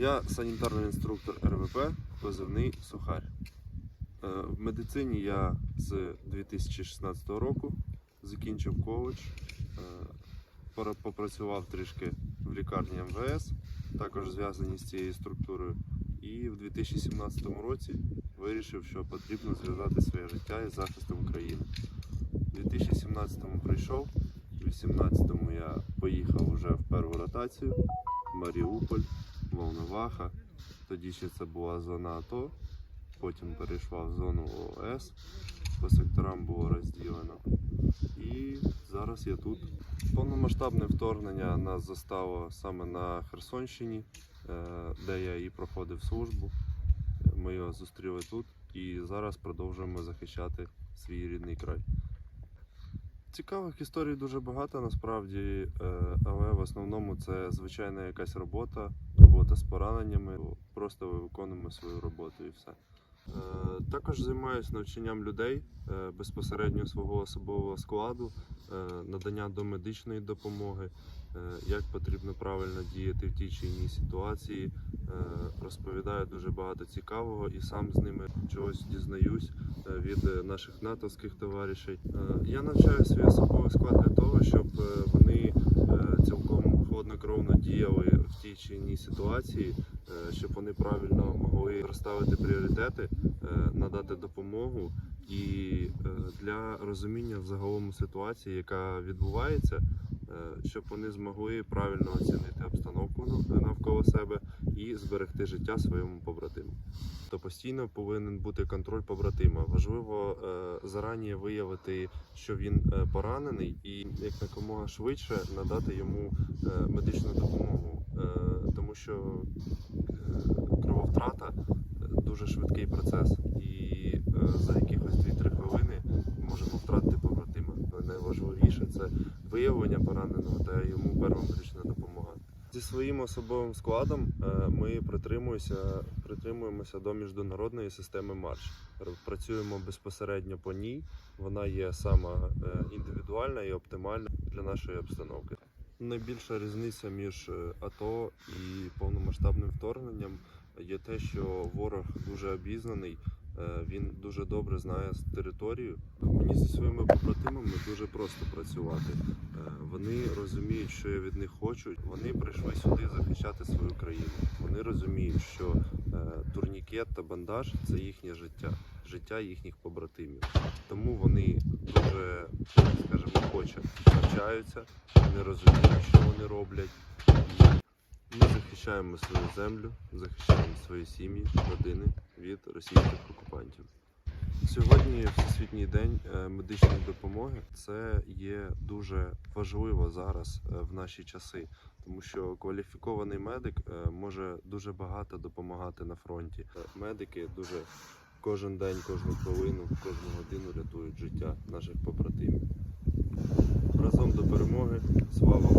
Я санітарний інструктор РВП, позивний Сухарь. Е, В медицині я з 2016 року закінчив коледж, е, попрацював трішки в лікарні МВС, також зв'язані з цією структурою. І в 2017 році вирішив, що потрібно зв'язати своє життя із захистом України. У 2017-му прийшов, у 2018-му я поїхав вже в першу ротацію в Маріуполь, Волноваха. Тоді ще це була зона АТО, потім перейшла в зону ООС, по секторам було розділено. І зараз я тут. Повномасштабне вторгнення нас застало саме на Херсонщині, е, де я і проходив службу. Ми його зустріли тут і зараз продовжуємо захищати свій рідний край. Цікавих історій дуже багато насправді, е, але в основному це звичайна якась робота, робота з пораненнями. Просто виконуємо свою роботу і все. Е, Також займаюся навчанням людей е, безпосередньо свого особового складу, е, надання домедичної допомоги, як потрібно правильно діяти в тій чи іншій ситуації. Розповідаю дуже багато цікавого і сам з ними чогось дізнаюсь від наших натовських товаришей. Я навчаю свій особовий склад для того, щоб вони цілком хладнокровно діяли в тій чи іншій ситуації, щоб вони правильно могли розставити пріоритети, е, надати допомогу і е, для розуміння взагалом ситуації, яка відбувається, е, щоб вони змогли правильно оцінити обстановку навколо себе і зберегти життя своєму побратиму. То постійно повинен бути контроль побратима. Важливо е, зарані виявити, що він е, поранений, і як якомога швидше надати йому е, медичну допомогу, е, тому що крововтрата е, дуже швидкий процес, і е, за якихось 2-3 хвилини можемо втратити побратима. Найважливіше це виявлення пораненого та йому перша медична допомога. Зі своїм особовим складом е, ми притримуємося, притримуємося до міжнародної системи марш. Працюємо безпосередньо по ній. Вона є сама індивідуальна і оптимальна для нашої обстановки. Найбільша різниця між АТО і повномасштабним вторгненням є те, що ворог дуже обізнаний. е, Він дуже добре знає територію. Мені зі своїми побратимами дуже просто працювати. Е, Вони розуміють, що я від них хочу. Вони прийшли сюди захищати свою країну. Вони розуміють, що е, турнікет та бандаж це їхнє життя, життя їхніх побратимів. Тому вони дуже, скажімо, охоче навчаються, вони розуміють, що вони роблять. Захищаємо свою землю, захищаємо свої сім'ї, родини від російських окупантів. Сьогодні Всесвітній день е, медичної допомоги. Це є дуже важливо зараз е, в наші часи, тому що кваліфікований медик е, може дуже багато допомагати на фронті. Медики дуже кожен день, кожну хвилину, кожну годину рятують життя наших побратимів. Разом до перемоги. Слава!